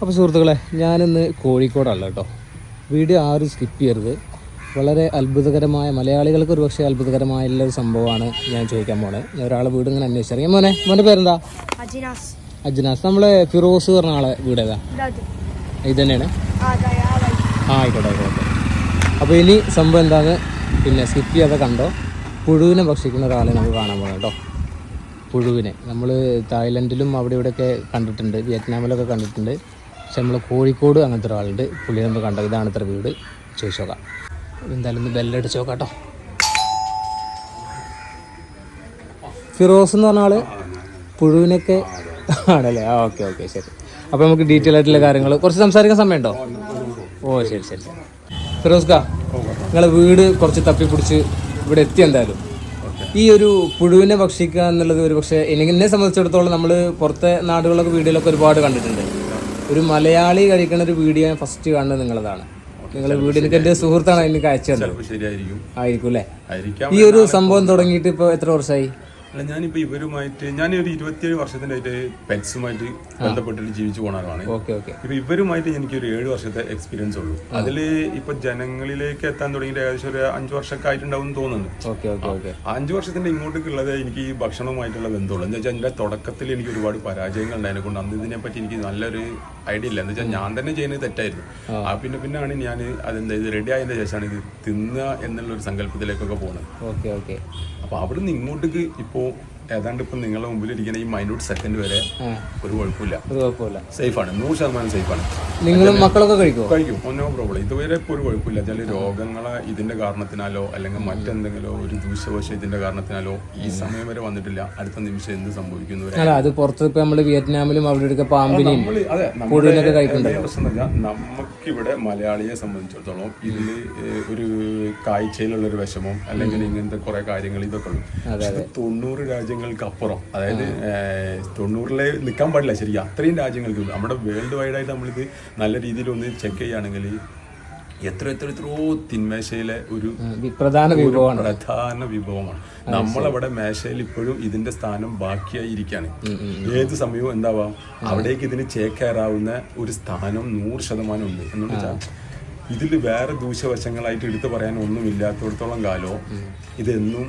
അപ്പോൾ സുഹൃത്തുക്കളെ ഞാനിന്ന് കോഴിക്കോടല്ല കേട്ടോ. വീഡിയോ ആരും സ്കിപ്പ് ചെയ്യരുത്. വളരെ അത്ഭുതകരമായ മലയാളികൾക്ക് ഒരു പക്ഷേ അത്ഭുതകരമായുള്ള ഒരു സംഭവമാണ് ഞാൻ ചോദിക്കാൻ പോണേ. ഞാൻ ഒരാളെ വീട് ഇങ്ങനെ അന്വേഷിച്ചറിയാം മോനെ മോന്റെ പേരെന്താ? അജിനാസ്. അജ്നാസ് നമ്മളെ ഫിറോസ് പറഞ്ഞ ആളെ വീട് ഏതാ? ഇത് തന്നെയാണ്. ആ ആയിക്കോട്ടെ ആയിക്കോട്ടെ. അപ്പോൾ ഇനി സംഭവം എന്താന്ന് പിന്നെ സ്കിപ്പ് ചെയ്യാതെ കണ്ടോ? പുഴുവിനെ ഭക്ഷിക്കുന്ന ഒരാളെ നമുക്ക് കാണാൻ പോകണം കേട്ടോ. പുഴുവിനെ. നമ്മൾ തായ്ലൻഡിലും അവിടെ ഇവിടെയൊക്കെ കണ്ടിട്ടുണ്ട് വിയറ്റ്നാമിലൊക്കെ കണ്ടിട്ടുണ്ട്. പക്ഷെ നമ്മൾ കോഴിക്കോട് അങ്ങനത്തെ ഒരാളുണ്ട്. പുള്ളി നമ്മൾ കണ്ട ഇതാണ് ഇത്ര വീട്. ചോദിച്ചു നോക്കാം. എന്തായാലും ഒന്ന് ബെല്ലടിച്ച് നോക്കാം കേട്ടോ. ഫിറോസ് എന്ന് പറഞ്ഞ ആൾ പുഴുവിനൊക്കെ ആണല്ലേ? ആ ഓക്കെ ഓക്കെ ശരി. അപ്പോൾ നമുക്ക് ഡീറ്റെയിൽ ആയിട്ടുള്ള കാര്യങ്ങൾ കുറച്ച് സംസാരിക്കാൻ സമയമുണ്ടോ? ഓ ശരി ശരി ശരി. കാ നിങ്ങളെ വീട് കുറച്ച് തപ്പിപ്പിടിച്ച് ഇവിടെ എത്തി എന്തായാലും. ഈ ഒരു പുഴുവിനെ ഭക്ഷിക്കുക എന്നുള്ളത് ഒരു പക്ഷേ എന്നെ സംബന്ധിച്ചിടത്തോളം നമ്മൾ പുറത്തെ നാടുകളിലൊക്കെ വീടുകളൊക്കെ ഒരുപാട് കണ്ടിട്ടുണ്ട്. ഒരു മലയാളി കഴിക്കുന്ന ഒരു വീഡിയോ ഞാൻ ഫസ്റ്റ് കാണുന്നത് നിങ്ങളതാണ്. നിങ്ങളുടെ വീടിനൊക്കെ എന്റെ സുഹൃത്താണ് എനിക്ക് കാഴ്ച ആയിരിക്കും അല്ലേ? ഈ ഒരു സംഭവം തുടങ്ങിയിട്ട് ഇപ്പൊ എത്ര വർഷമായി? അല്ല ഞാനിപ്പോ ഇവരുമായിട്ട് ഞാൻ ഒരു ഇരുപത്തിയേഴ് വർഷത്തിനായിട്ട് പെറ്റ്സുമായിട്ട് ബന്ധപ്പെട്ടിട്ട് ജീവിച്ചു പോണ ആളാണ്. ഇപ്പൊ ഇവരുമായിട്ട് എനിക്ക് ഒരു ഏഴ് വർഷത്തെ എക്സ്പീരിയൻസ് ഉള്ളൂ. അതിൽ ഇപ്പൊ ജനങ്ങളിലേക്ക് എത്താൻ തുടങ്ങിയിട്ട് ഏകദേശം ഒരു അഞ്ചു വർഷമൊക്കെ ആയിട്ടുണ്ടാവും തോന്നുന്നുണ്ട്. ആ അഞ്ചു വർഷത്തിന്റെ ഇങ്ങോട്ടേക്കുള്ളത് എനിക്ക് ഈ ഭക്ഷണവുമായിട്ടുള്ള ബന്ധമുള്ളൂ. എന്താ വെച്ചാൽ എന്റെ തുടക്കത്തിൽ എനിക്ക് ഒരുപാട് പരാജയങ്ങൾ ഉണ്ടായതിനെ കൊണ്ട് അന്ന് ഇതിനെ പറ്റി എനിക്ക് നല്ലൊരു ഐഡിയ ഇല്ല. എന്താ വെച്ചാൽ ഞാൻ തന്നെ ചെയ്യുന്നത് തെറ്റായിരുന്നു. ആ. പിന്നെ പിന്നാണ് ഞാൻ അതെന്താ ഇത് റെഡി ആയതിന്റെ ശേഷമാണ് ഇത് തിന്നുക എന്നുള്ള ഒരു സങ്കല്പത്തിലേക്കൊക്കെ പോകുന്നത് അപ്പൊ അവിടുന്ന് ഇങ്ങോട്ടേക്ക് ഇപ്പോ ഏതാണ്ട് ഇപ്പൊ നിങ്ങളുടെ മുമ്പിൽ ഇരിക്കുന്ന ഈ മൈന്യൂട്ട് സെക്കൻഡ് വരെ ഒരു കുഴപ്പമില്ല. ഒരു കുഴപ്പമില്ല. സേഫാണ്. നൂറ് ശതമാനം സേഫാണ്. നിങ്ങളും മക്കളൊക്കെ കഴിക്കും കഴിക്കും. ഒന്നോ പ്രോബ്ലം ഇതുവരെ ഇപ്പോൾ ഒരു കുഴപ്പമില്ല. ചില രോഗങ്ങളെ ഇതിന്റെ കാരണത്തിനാലോ അല്ലെങ്കിൽ മറ്റെന്തെങ്കിലും ഒരു ദൂഷ്യവശം ഇതിന്റെ കാരണത്തിനാലോ ഈ സമയം വരെ വന്നിട്ടില്ല. അടുത്ത നിമിഷം എന്ത് സംഭവിക്കുന്നു അല്ല അത് പുറത്ത് ഇപ്പൊ നമ്മൾ വിയറ്റ്നാമിലും അവിടെ ഇവിടെയൊക്കെ പാമ്പിനെയും കഴിക്കുന്നുണ്ട്? പ്രശ്നം വെച്ചാൽ നമുക്കിവിടെ മലയാളിയെ സംബന്ധിച്ചിടത്തോളം ഇതിൽ ഒരു കാഴ്ചയിലുള്ള ഒരു വിഷമം അല്ലെങ്കിൽ ഇങ്ങനത്തെ കുറെ കാര്യങ്ങൾ ഇതൊക്കെ ഉള്ളു. തൊണ്ണൂറ് തൊണ്ണൂറ് രാജ്യങ്ങൾക്ക് അപ്പുറം അതായത് തൊണ്ണൂറിലെ നിൽക്കാൻ പാടില്ല ശരി അത്രയും രാജ്യങ്ങൾക്ക്. നമ്മുടെ വേൾഡ് വൈഡ് ആയിട്ട് നമ്മളിത് നല്ല രീതിയിൽ ഒന്ന് ചെക്ക് ചെയ്യുകയാണെങ്കിൽ എത്ര എത്ര എത്രയോ തിന്മേശയിലെ ഒരു പ്രധാന വിഭവമാണ്. പ്രധാന വിഭവമാണ്. നമ്മളവിടെ മേശയിൽ ഇപ്പോഴും ഇതിന്റെ സ്ഥാനം ബാക്കിയായി ഇരിക്കുകയാണ് ഏത് സമയവും എന്താവാം? അവിടേക്ക് ഇതിന് ചേക്കേറാവുന്ന ഒരു സ്ഥാനം നൂറ് ശതമാനം ഉണ്ട്. എന്ന് വെച്ചാൽ ഇതിൽ വേറെ ദൂഷ്യവശങ്ങളായിട്ട് എടുത്തു പറയാൻ ഒന്നും ഇല്ലാത്തടത്തോളം കാലോ ഇതെന്നും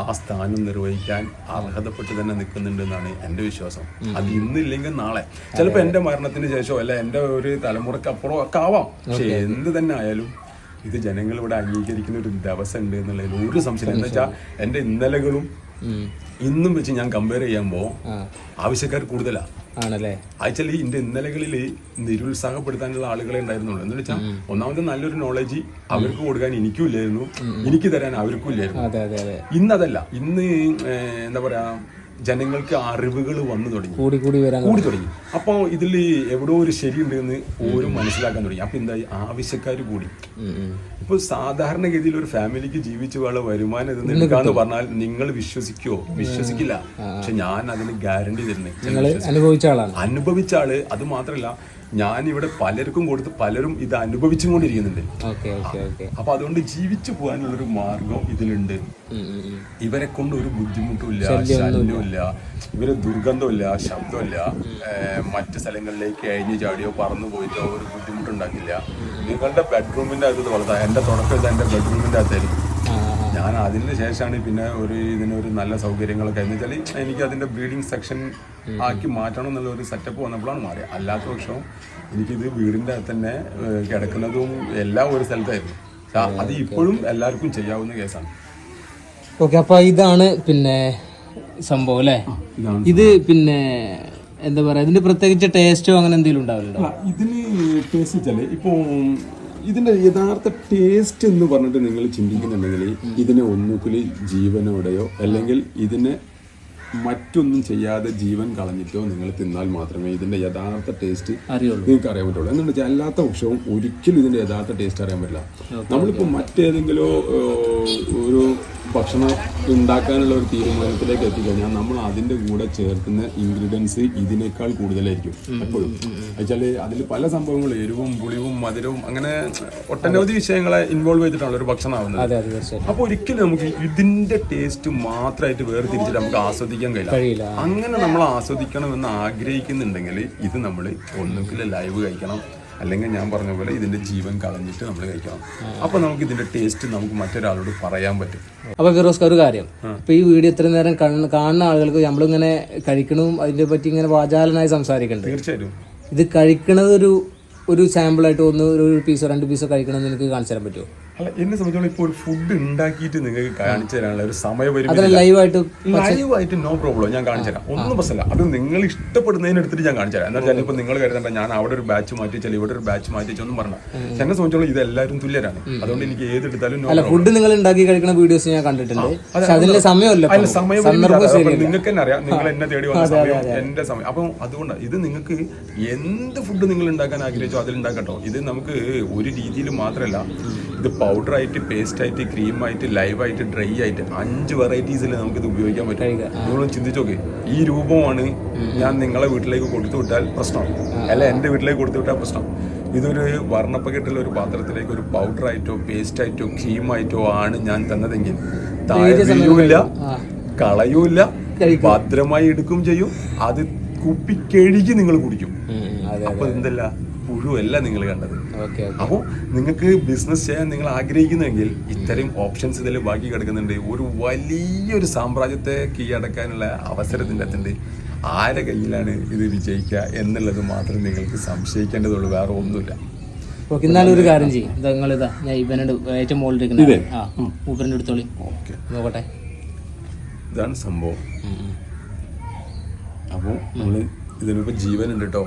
ആ സ്ഥാനം നിർവഹിക്കാൻ അർഹതപ്പെട്ട് തന്നെ നിൽക്കുന്നുണ്ട് എന്നാണ് എന്റെ വിശ്വാസം. അത് ഇന്നില്ലെങ്കിൽ നാളെ. ചിലപ്പോൾ എന്റെ മരണത്തിന് ശേഷമോ അല്ല എന്റെ ഒരു തലമുറയ്ക്ക് അപ്പുറം ഒക്കെ ആവാം. പക്ഷെ എന്ത് തന്നെ ആയാലും ഇത് ജനങ്ങൾ ഇവിടെ അംഗീകരിക്കുന്ന ഒരു ദിവസം ഉണ്ട് എന്നുള്ളതിൽ ഒരു സംശയം എന്താ വെച്ചാൽ എന്റെ ഇന്നലകളും. ഇന്നും വെച്ച് ഞാൻ കമ്പയർ ചെയ്യുമ്പോൾ ആവശ്യക്കാർ കൂടുതലാ. ആണല്ലേ? ആക്ച്വലി ഇന്റെ ഇന്നലകളിൽ നിരുത്സാഹപ്പെടുത്താനുള്ള ആളുകളെ ഉണ്ടായിരുന്നുള്ളൂ. എന്ന് വെച്ചാൽ ഒന്നാമത് നല്ലൊരു നോളജ് അവർക്ക് കൊടുക്കാൻ എനിക്കും ഇല്ലായിരുന്നു. എനിക്ക് തരാൻ അവർക്കും ഇല്ലായിരുന്നു. ഇന്നതല്ല. ഇന്ന് എന്താ പറയാ ജനങ്ങൾക്ക് അറിവുകൾ വന്നു തുടങ്ങി. കൂടി കൂടി വരാൻ കൂടി തുടങ്ങി. അപ്പോൾ ഇതിൽ എവിടെയോ ഒരു ശരിയുണ്ട് എന്ന് ഓരും മനസ്സിലാക്കാൻ തുടങ്ങി. അപ്പൊ എന്തായി? ആവശ്യക്കാർ കൂടി. ഇപ്പോൾ സാധാരണഗതിയിൽ ഒരു ഫാമിലിക്ക് ജീവിച്ചു വേള വരുമാനം ഇത് നിൽക്കാന്ന് പറഞ്ഞാൽ നിങ്ങൾ വിശ്വസിക്കോ? വിശ്വസിക്കില്ല. പക്ഷെ ഞാൻ അതിന് ഗ്യാരണ്ടി തരുന്നത് അനുഭവിച്ച ആൾ അത് മാത്രല്ല ഞാൻ ഇവിടെ പലർക്കും കൊടുത്ത് പലരും ഇത് അനുഭവിച്ചും കൊണ്ടിരിക്കുന്നുണ്ട് അപ്പൊ അതുകൊണ്ട് ജീവിച്ചു പോകാനുള്ളൊരു മാർഗം ഇതിലുണ്ട്. ഇവരെ കൊണ്ട് ഒരു ബുദ്ധിമുട്ടുമില്ല ശല്യമില്ല ഇവരെ ദുർഗന്ധമില്ല ശബ്ദമില്ല. മറ്റ് സ്ഥലങ്ങളിലേക്ക് അഴിഞ്ഞു ചാടിയോ പറന്നു പോയിട്ടോ ഒരു ബുദ്ധിമുട്ടുണ്ടാക്കില്ല. നിങ്ങളുടെ ബെഡ്റൂമിന്റെ അകത്ത് വളർത്താം. എന്റെ തുടക്കം എന്റെ ബെഡ്റൂമിന്റെ അകത്തായിരിക്കും ഞാൻ അതിന് ശേഷമാണ് പിന്നെ ഒരു ഇതിനൊരു നല്ല സൗകര്യങ്ങളൊക്കെ എന്ന് വെച്ചാൽ എനിക്ക് അതിന്റെ ബ്രീഡിംഗ് സെക്ഷൻ ആക്കി മാറ്റണം എന്നുള്ള ഒരു സെറ്റപ്പ് വന്നപ്പോഴാണ് മാറിയത്. അല്ലാത്ത പക്ഷം എനിക്കിത് വീടിന്റെ അകത്ത് തന്നെ കിടക്കുന്നതും എല്ലാം ഒരു സ്ഥലത്തായിരുന്നു. അത് ഇപ്പോഴും എല്ലാവർക്കും ചെയ്യാവുന്ന കേസാണ്. ഓക്കെ അപ്പൊ ഇതാണ് പിന്നെ സംഭവം അല്ലേ? ഇത് പിന്നെ എന്താ പറയാ ഇതിന്റെ പ്രത്യേകിച്ച് ടേസ്റ്റോ അങ്ങനെ എന്തെങ്കിലും ഉണ്ടാവില്ല ഇതിന് ടേസ്റ്റ് വെച്ചാൽ ഇപ്പോ ഇതിന്റെ യഥാർത്ഥ ടേസ്റ്റ് എന്ന് പറഞ്ഞിട്ട് നിങ്ങൾ ചിന്തിക്കുന്നുണ്ടെങ്കിൽ ഇതിനെ ഒന്നുകിൽ ജീവനോടെയോ അല്ലെങ്കിൽ ഇതിനെ മറ്റൊന്നും ചെയ്യാതെ ജീവൻ കളഞ്ഞിട്ടോ നിങ്ങൾ തിന്നാൽ മാത്രമേ ഇതിന്റെ യഥാർത്ഥ ടേസ്റ്റ് അറിയുള്ളൂ. നിങ്ങൾക്ക് അറിയാൻ പറ്റുള്ളൂ. എന്ന് വെച്ചാൽ അല്ലാത്ത പക്ഷവും ഒരിക്കലും ഇതിന്റെ യഥാർത്ഥ ടേസ്റ്റ് അറിയാൻ പറ്റില്ല. നമ്മളിപ്പോൾ മറ്റേതെങ്കിലും ഒരു ഭക്ഷണം ഉണ്ടാക്കാനുള്ള ഒരു തീരുമാനത്തിലേക്ക് എത്തിക്കഴിഞ്ഞാൽ നമ്മൾ അതിന്റെ കൂടെ ചേർക്കുന്ന ഇൻഗ്രീഡിയൻസ് ഇതിനേക്കാൾ കൂടുതലായിരിക്കും എപ്പോഴും. വെച്ചാൽ അതിൽ പല സംഭവങ്ങളും എരിവും പുളിവും മധുരവും അങ്ങനെ ഒട്ടനവധി വിഷയങ്ങളെ ഇൻവോൾവ് ചെയ്തിട്ടാണ് ഒരു ഭക്ഷണം ആവുന്നത്. അതെ അതെ തീർച്ചയായിട്ടും. അപ്പൊ ഒരിക്കലും നമുക്ക് ഇതിന്റെ ടേസ്റ്റ് മാത്രമായിട്ട് വേർതിരിച്ചിട്ട് നമുക്ക് ആസ്വദിക്കാൻ കഴിയില്ല. അങ്ങനെ നമ്മൾ ആസ്വദിക്കണമെന്ന് ആഗ്രഹിക്കുന്നുണ്ടെങ്കിൽ ഇത് നമ്മൾ ഒന്നുകിൽ ലൈവ് കഴിക്കണം. അല്ലെങ്കിൽ ഞാൻ പറഞ്ഞ പോലെ ഇതിന്റെ ജീവൻ കളഞ്ഞിട്ട് നമ്മൾ കഴിക്കണം. അപ്പൊ നമുക്ക് ഇതിന്റെ ടേസ്റ്റ് നമുക്ക് മറ്റൊരാളോട് പറയാൻ പറ്റും. അപ്പൊ ഫിറോസ്ക ഒരു കാര്യം. ഇപ്പൊ ഈ വീഡിയോ ഇത്രയും നേരം കാണുന്ന ആളുകൾക്ക് നമ്മളിങ്ങനെ കഴിക്കണവും അതിനെ പറ്റി ഇങ്ങനെ വാചാലനായി സംസാരിക്കണം തീർച്ചയായിട്ടും. ഇത് കഴിക്കണത് ഒരു ഒരു സാമ്പിളായിട്ട് ഒന്ന് ഒരു പീസോ രണ്ട് പീസോ കഴിക്കണമെന്ന് എനിക്ക് കാണിച്ചു തരാൻ പറ്റുമോ? അല്ല എന്നെ സംബന്ധിച്ചോളം ഇപ്പോൾ ഒരു ഫുഡ് ഉണ്ടാക്കിയിട്ട് നിങ്ങൾക്ക് കാണിച്ചു തരാനുള്ള ഒരു സമയപരിമിതി ലൈവായിട്ട് ലൈവായിട്ട് നോ പ്രോബ്ലം ഞാൻ കാണിച്ചു തരാം. ഒന്നും പ്രശ്നമില്ല. അത് നിങ്ങൾ ഇഷ്ടപ്പെടുന്നതിന് എടുത്തിട്ട് ഞാൻ കാണിച്ചു തരാം. എന്താ വെച്ചാൽ ഇപ്പൊ നിങ്ങൾ കരുതണ്ട ഞാൻ അവിടെ ഒരു ബാച്ച് മാറ്റി വെച്ചാൽ ഇവിടെ ഒരു ബാച്ച് മാറ്റി വെച്ചൊന്നും പറഞ്ഞ എന്നെ സംബന്ധിച്ചോളം ഇത് എല്ലാവരും തുല്യരാണ്. അതുകൊണ്ട് എനിക്ക് ഏത് അല്ല ഫുഡ് നിങ്ങൾ ഉണ്ടാക്കി കഴിക്കുന്ന വീഡിയോസ് ഞാൻ കണ്ടിട്ടുണ്ട്. പക്ഷെ അതിന്റെ സമയമല്ല അല്ല. സമയം നിങ്ങൾക്ക് തന്നെ അറിയാം. നിങ്ങൾ എന്നെ തേടി വന്ന സമയം എന്റെ സമയം. അപ്പം അതുകൊണ്ട്. ഇത് നിങ്ങൾക്ക് എന്ത് ഫുഡ് നിങ്ങൾ ഉണ്ടാക്കാൻ ആഗ്രഹിച്ചോ അതിൽ ഉണ്ടാക്കട്ടോ ഇത് നമുക്ക് ഒരു രീതിയിൽ മാത്രമല്ല. ഇത് പൗഡർ ആയിട്ട് പേസ്റ്റ് ആയിട്ട് ക്രീം ആയിട്ട് ലൈവ് ആയിട്ട് ഡ്രൈ ആയിട്ട് അഞ്ച് വെറൈറ്റീസിൽ നമുക്ക് ഇത് ഉപയോഗിക്കാൻ പറ്റും. നിങ്ങളൊന്ന് ചിന്തിച്ചു നോക്കി. ഈ രൂപമാണ് ഞാൻ നിങ്ങളെ വീട്ടിലേക്ക് കൊടുത്തു വിട്ടാൽ പ്രശ്നം. അല്ല എന്റെ വീട്ടിലേക്ക് കൊടുത്തു വിട്ടാൽ പ്രശ്നം. ഇതൊരു വർണപ്പകെട്ടുള്ള ഒരു പാത്രത്തിലേക്ക് ഒരു പൗഡർ ആയിട്ടോ പേസ്റ്റ് ആയിട്ടോ ക്രീം ആയിട്ടോ ആണ് ഞാൻ തന്നതെങ്കിൽ താഴെ വീഴൂല കളയൂല ഭദ്രമായി എടുക്കും ചെയ്യും. അത് കുപ്പി കഴുകി നിങ്ങൾ കുടിക്കും. അപ്പൊ എന്തല്ല പുഴുവല്ല നിങ്ങൾ കണ്ടത്. അപ്പോൾ നിങ്ങൾക്ക് ബിസിനസ് ചെയ്യാൻ നിങ്ങൾ ആഗ്രഹിക്കുന്നെങ്കിൽ ഇത്തരം ഓപ്ഷൻസ് ഇതിൽ ബാക്കി കിടക്കുന്നുണ്ട്. ഒരു വലിയൊരു സാമ്രാജ്യത്തെ കീഴടക്കാനുള്ള അവസരത്തിന്റെ അകത്തുണ്ട്. ആരെ കയ്യിലാണ് ഇത് വിജയിക്കുക എന്നുള്ളത് മാത്രം നിങ്ങൾക്ക് സംശയിക്കേണ്ടതുള്ളൂ. വേറെ ഒന്നുമില്ല. എന്നാലും ഒരു കാര്യം ചെയ്യും. നിങ്ങളിതാ ഞാൻ ഇവനോട് ഏറ്റവും മുകളിൽ ആ നോക്കട്ടെ. ഇതാണ് സംഭവം. അപ്പോൾ നമ്മൾ ഇതിനിപ്പോൾ ജീവനുണ്ട് കേട്ടോ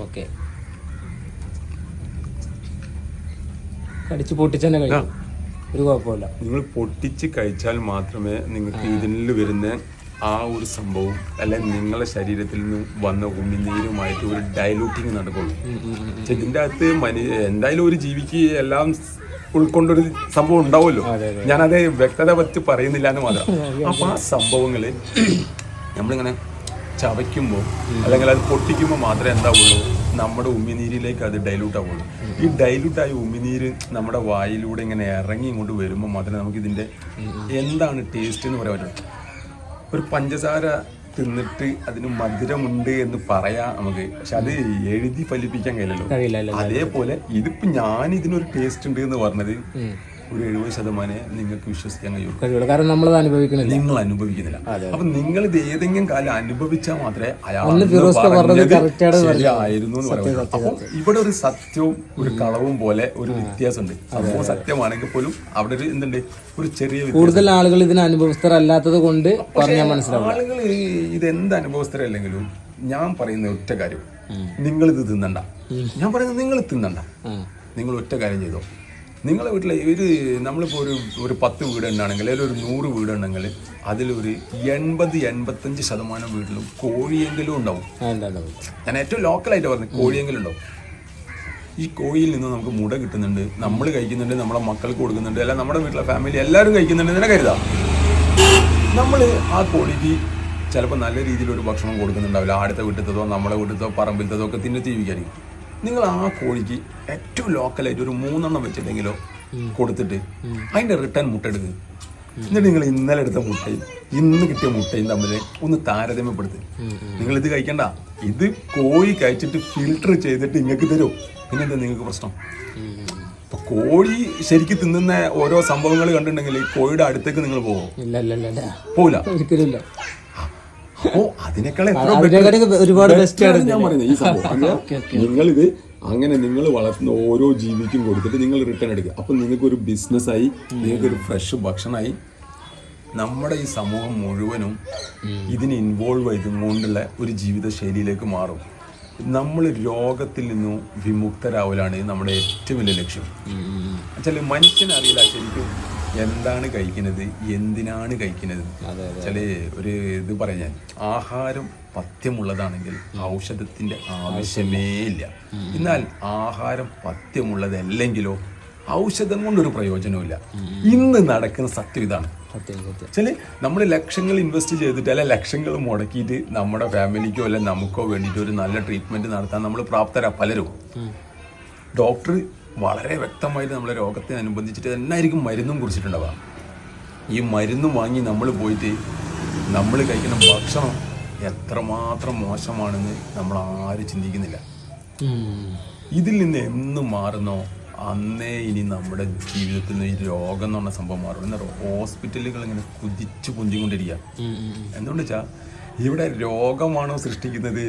ഓക്കെ. കടിച്ച് പൊട്ടിച്ച് തന്നെ കഴിക്കും. ഒരു കുഴപ്പമില്ല. നിങ്ങൾ പൊട്ടിച്ച് കഴിച്ചാൽ മാത്രമേ നിങ്ങൾക്ക് ഇതിൽ വരുന്ന ആ ഒരു സംഭവം അല്ലെ നിങ്ങളെ ശരീരത്തിൽ നിന്ന് വന്ന ഉമിനീരുമായിട്ട് ഒരു ഡയലൂട്ടിങ് നടക്കുള്ളൂ. പക്ഷെ ഇതിന്റെ അകത്ത് മനു എന്തായാലും ഒരു ജീവിക്ക് എല്ലാം ഉൾക്കൊണ്ടൊരു സംഭവം ഉണ്ടാവുമല്ലോ. ഞാനത് വ്യക്തത പറ്റി പറയുന്നില്ല എന്ന് മാത്രം. അപ്പൊ ആ സംഭവങ്ങൾ നമ്മളിങ്ങനെ ചവയ്ക്കുമ്പോൾ അല്ലെങ്കിൽ അത് പൊട്ടിക്കുമ്പോൾ മാത്രമേ എന്താവുള്ളൂ? നമ്മുടെ ഉമിനീരിലേക്ക് അത് ഡൈലൂട്ട് ആവുള്ളൂ. ഈ ഡൈലൂട്ട് ആയ ഉമിനീര് നമ്മുടെ വായിലൂടെ ഇങ്ങനെ ഇറങ്ങി ഇങ്ങോട്ട് വരുമ്പോൾ മാത്രമേ നമുക്ക് ഇതിന്റെ എന്താണ് ടേസ്റ്റ് എന്ന് പറയാൻ പറ്റുള്ളൂ ഒരു പഞ്ചസാര തിന്നിട്ട് അതിന് മധുരമുണ്ട് എന്ന് പറയാ നമുക്ക്. പക്ഷെ അത് എഴുതി ഫലിപ്പിക്കാൻ കഴിയില്ലല്ലോ. അതേപോലെ ഇതിപ്പോ ഞാൻ ഇതിനൊരു ടേസ്റ്റ് ഉണ്ട് എന്ന് പറഞ്ഞത് ഒരു എഴുപത് ശതമാനം നിങ്ങൾക്ക് വിശ്വസിക്കാൻ കഴിയുള്ളൂ. കഴിയുള്ളൂ. കാരണം നമ്മൾ അനുഭവിക്കണില്ല. നിങ്ങൾ അനുഭവിക്കുന്നില്ല. അപ്പൊ നിങ്ങൾ ഇത് ഏതെങ്കിലും കാലം അനുഭവിച്ചാൽ മാത്രമേ അയാൾ. ശരിയായിരുന്നു എന്ന് പറയുന്നത് അപ്പൊ ഇവിടെ ഒരു സത്യവും ഒരു കളവും പോലെ ഒരു വ്യത്യാസമുണ്ട്. സംഭവം സത്യമാണെങ്കിൽ പോലും അവിടെ ഒരു എന്തുണ്ട്? ഒരു ചെറിയ. കൂടുതൽ ആളുകൾ ഇതിന് അനുഭവസ്ഥരല്ലാത്തത് കൊണ്ട് പറഞ്ഞാൽ മനസ്സിലാവും ആളുകൾ ഇത് എന്ത് അനുഭവസ്ഥരല്ലെങ്കിലും ഞാൻ പറയുന്ന ഒറ്റ കാര്യം. നിങ്ങൾ ഇത് തിന്നണ്ട. ഞാൻ പറയുന്നത് നിങ്ങൾ തിന്നണ്ട. നിങ്ങൾ ഒറ്റ കാര്യം ചെയ്തോ. നിങ്ങളെ വീട്ടിൽ ഒരു നമ്മളിപ്പോൾ ഒരു ഒരു പത്ത് വീട് ഉണ്ടാണെങ്കിൽ അല്ലെങ്കിൽ ഒരു നൂറ് വീട് ഉണ്ടെങ്കിൽ അതിലൊരു എൺപത് എൺപത്തഞ്ച് ശതമാനം വീട്ടിലും കോഴിയെങ്കിലും ഉണ്ടാവും. ഞാൻ ഏറ്റവും ലോക്കലായിട്ട് പറഞ്ഞത് കോഴിയെങ്കിലും ഉണ്ടാവും. ഈ കോഴിയിൽ നിന്ന് നമുക്ക് മുട കിട്ടുന്നുണ്ട് നമ്മൾ കഴിക്കുന്നുണ്ട് നമ്മളെ മക്കൾക്ക് കൊടുക്കുന്നുണ്ട് അല്ല നമ്മുടെ വീട്ടിലെ ഫാമിലി എല്ലാവരും കഴിക്കുന്നുണ്ട് എന്നെ കരുതാം. നമ്മൾ ആ കോഴിക്ക് ചിലപ്പോൾ നല്ല രീതിയിലൊരു ഭക്ഷണം കൊടുക്കുന്നുണ്ടാവില്ല. അടുത്ത വീട്ടിലത്തതോ നമ്മളെ വീട്ടിലത്തോ പറമ്പിലത്തതോ ഒക്കെ തിന്നു ജീവിക്കായിരിക്കും. നിങ്ങൾ ആ കോഴിക്ക് ഏറ്റവും ലോക്കലായിട്ട് ഒരു മൂന്നെണ്ണം വെച്ചിട്ടെങ്കിലോ കൊടുത്തിട്ട് അതിന്റെ റിട്ടേൺ മുട്ട എടുക്കുക എന്നിട്ട് നിങ്ങൾ ഇന്നലെ എടുത്ത മുട്ടയും ഇന്ന് കിട്ടിയ മുട്ടയും തമ്മിൽ ഒന്ന് താരതമ്യപ്പെടുത്തി. നിങ്ങൾ ഇത് കഴിക്കണ്ട. ഇത് കോഴി കഴിച്ചിട്ട് ഫിൽട്ടർ ചെയ്തിട്ട് നിങ്ങൾക്ക് തരും. പിന്നെന്താ നിങ്ങൾക്ക് പ്രശ്നം? അപ്പൊ കോഴി ശരിക്കും തിന്നുന്ന ഓരോ സംഭവങ്ങൾ കണ്ടിട്ടുണ്ടെങ്കിൽ കോഴിയുടെ അടുത്തേക്ക് നിങ്ങൾ പോകും ഇല്ല. അപ്പോ അതിനേക്കാൾ ഒരുപാട് ഞാൻ പറയുന്നത്. ഈ സംഭവം. നിങ്ങൾ ഇത് അങ്ങനെ നിങ്ങൾ വളർത്തുന്ന ഓരോ ജീവിക്കും കൊടുത്തിട്ട് നിങ്ങൾ റിട്ടേൺ എടുക്കുക. അപ്പൊ നിങ്ങൾക്ക് ഒരു ബിസിനസ്സായി നിങ്ങൾക്ക് ഒരു ഫ്രഷ് ഭക്ഷണമായി നമ്മുടെ ഈ സമൂഹം മുഴുവനും ഇതിന് ഇൻവോൾവ് ആയതുകൊണ്ടുള്ള ഒരു ജീവിത ശൈലിയിലേക്ക് മാറും. നമ്മൾ രോഗത്തിൽ നിന്നും വിമുക്തരാവലാണ് നമ്മുടെ ഏറ്റവും വലിയ ലക്ഷ്യം. മനുഷ്യനറിയില്ല ശരിക്കും എന്താണ് കഴിക്കുന്നത്? എന്തിനാണ് കഴിക്കുന്നത്? ചില ഒരു ഇത് പറയാൻ ആഹാരം പഥ്യമുള്ളതാണെങ്കിൽ ഔഷധത്തിന്റെ ആവശ്യമേ ഇല്ല. എന്നാൽ ആഹാരം പഥ്യമുള്ളതല്ലെങ്കിലോ ഔഷധം കൊണ്ടൊരു പ്രയോജനമില്ല ഇന്ന് നടക്കുന്ന സത്യം ഇതാണ്. ചില നമ്മൾ ലക്ഷങ്ങൾ ഇൻവെസ്റ്റ് ചെയ്തിട്ട് അല്ലെ ലക്ഷങ്ങൾ മുടക്കിയിട്ട് നമ്മുടെ ഫാമിലിക്കോ അല്ലെ നമുക്കോ വേണ്ടിയിട്ട് ഒരു നല്ല ട്രീറ്റ്മെന്റ് നടത്താൻ നമ്മൾ പ്രാപ്തരാ പലരും. ഡോക്ടർ വളരെ വ്യക്തമായിട്ട് നമ്മളെ രോഗത്തെ അനുബന്ധിച്ചിട്ട് തന്നെ ആയിരിക്കും മരുന്നും കുറിച്ചിട്ടുണ്ടാവുക. ഈ മരുന്ന് വാങ്ങി നമ്മൾ പോയിട്ട് നമ്മൾ കഴിക്കുന്ന ഭക്ഷണം എത്രമാത്രം മോശമാണെന്ന് നമ്മൾ ആരും ചിന്തിക്കുന്നില്ല. ഇതിൽ നിന്ന് എന്ന് മാറുന്നോ അന്നേ ഇനി നമ്മുടെ ജീവിതത്തിൽ നിന്ന് ഈ രോഗം എന്ന് പറഞ്ഞ സംഭവം മാറും. എന്താ ഹോസ്പിറ്റലുകൾ ഇങ്ങനെ കുതിച്ചു പൊന്തിക്കൊണ്ടിരിക്കുക. എന്തുകൊണ്ട് വെച്ചാൽ ഇവിടെ രോഗമാണോ സൃഷ്ടിക്കുന്നത്?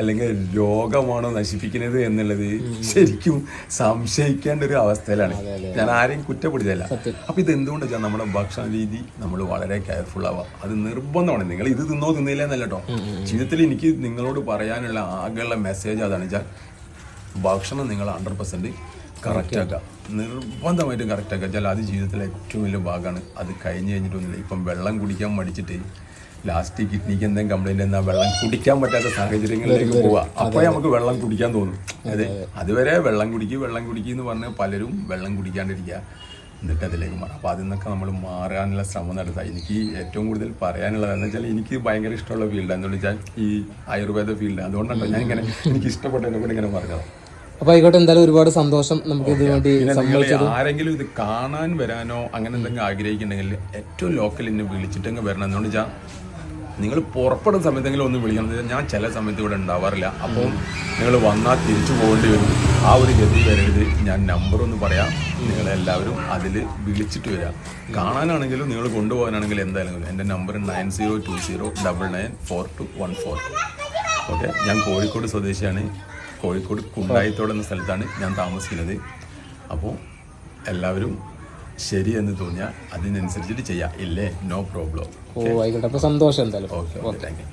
അല്ലെങ്കിൽ രോഗമാണോ നശിപ്പിക്കുന്നത് എന്നുള്ളത് ശരിക്കും സംശയിക്കേണ്ട ഒരു അവസ്ഥയിലാണ്. ഞാൻ ആരെയും കുറ്റപ്പെടുത്തിയല്ല. അപ്പൊ ഇത് എന്തുകൊണ്ട് വെച്ചാൽ നമ്മുടെ ഭക്ഷണ രീതി നമ്മൾ വളരെ കെയർഫുൾ ആവുക അത് നിർബന്ധമാണ്. നിങ്ങൾ ഇത് തിന്നോ തിന്നില്ല എന്നല്ല കേട്ടോ. ജീവിതത്തിൽ എനിക്ക് നിങ്ങളോട് പറയാനുള്ള ആകെയുള്ള മെസ്സേജ് അതാണ്. വെച്ചാൽ ഭക്ഷണം നിങ്ങൾ ഹൺഡ്രഡ് പെർസെന്റ് കറക്റ്റ് ആക്കുക. നിർബന്ധമായിട്ടും കറക്റ്റ് ആക്കുക. വെച്ചാൽ അത് ജീവിതത്തിലെ ഏറ്റവും വലിയ ഭാഗമാണ്. അത് കഴിഞ്ഞ് കഴിഞ്ഞിട്ടൊന്നുമില്ല. ഇപ്പം വെള്ളം കുടിക്കാൻ മടിച്ചിട്ട് ലാസ്റ്റ് കിഡ്നിക്ക് എന്തെങ്കിലും കംപ്ലൈന്റ് എന്നാൽ വെള്ളം കുടിക്കാൻ പറ്റാത്ത സാഹചര്യങ്ങളിലേക്ക് പോവുക. അപ്പോൾ നമുക്ക് വെള്ളം കുടിക്കാൻ തോന്നും. അതെ അതുവരെ വെള്ളം കുടിക്കുക വെള്ളം കുടിക്കുക എന്ന് പറഞ്ഞ് പലരും വെള്ളം കുടിക്കാണ്ടിരിക്കുക. എന്നിട്ട് അതിലേക്ക് മാറും. അപ്പോൾ അതിൽ നിന്നൊക്കെ നമ്മൾ മാറാനുള്ള ശ്രമം നടത്തുക എനിക്ക് ഏറ്റവും കൂടുതൽ പറയാനുള്ളത് എന്ന് വെച്ചാൽ എനിക്ക് ഭയങ്കര ഇഷ്ടമുള്ള ഫീൽഡ് എന്ന് വെച്ചാൽ ഈ ആയുർവേദ ഫീൽഡ് അതുകൊണ്ടാണ് ഞാൻ ഇങ്ങനെ എനിക്ക് ഇഷ്ടപ്പെട്ടതിനെ കൂടെ ഇങ്ങനെ പറഞ്ഞത്. അപ്പൊ ആയിക്കോട്ടെ എന്തായാലും ഒരുപാട് സന്തോഷം നമുക്ക് ഇത് വേണ്ടി ആരെങ്കിലും ഇത് കാണാൻ വരാനോ അങ്ങനെ എന്തെങ്കിലും ആഗ്രഹിക്കുന്നുണ്ടെങ്കിൽ ഏറ്റവും ലോക്കൽ എന്നെ വിളിച്ചിട്ടെങ്കിൽ വരണം. എന്നുകൊണ്ട് വെച്ചാൽ നിങ്ങൾ പുറപ്പെടുന്ന സമയത്തെങ്കിലും ഒന്ന് വിളിക്കണം. ഞാൻ ചില സമയത്ത് ഇവിടെ ഉണ്ടാവാറില്ല. അപ്പോൾ നിങ്ങൾ വന്നാൽ തിരിച്ചു പോകേണ്ടി വരും. ആ ഒരു ഗതി വരരുത്. ഞാൻ നമ്പർ ഒന്ന് പറയാം. നിങ്ങളെല്ലാവരും അതിൽ വിളിച്ചിട്ട് വരാം കാണാനാണെങ്കിലും നിങ്ങൾ കൊണ്ടുപോകാനാണെങ്കിലും എന്തായാലും എന്റെ number nine zero two zero double nine four two one four. Okay? ഞാൻ കോഴിക്കോട് സ്വദേശിയാണ്. കോഴിക്കോട് കുണ്ടായിത്തോട് എന്ന സ്ഥലത്താണ് ഞാൻ താമസിക്കുന്നത്. അപ്പോൾ എല്ലാവരും ശരി എന്ന് തോന്നിയാൽ അതിനനുസരിച്ചിട്ട് ചെയ്യാം. ഇല്ലേ? നോ പ്രോബ്ലം ഓ ആയിക്കോട്ടെ. അപ്പൊ സന്തോഷം എന്തായാലും. Okay okay thank you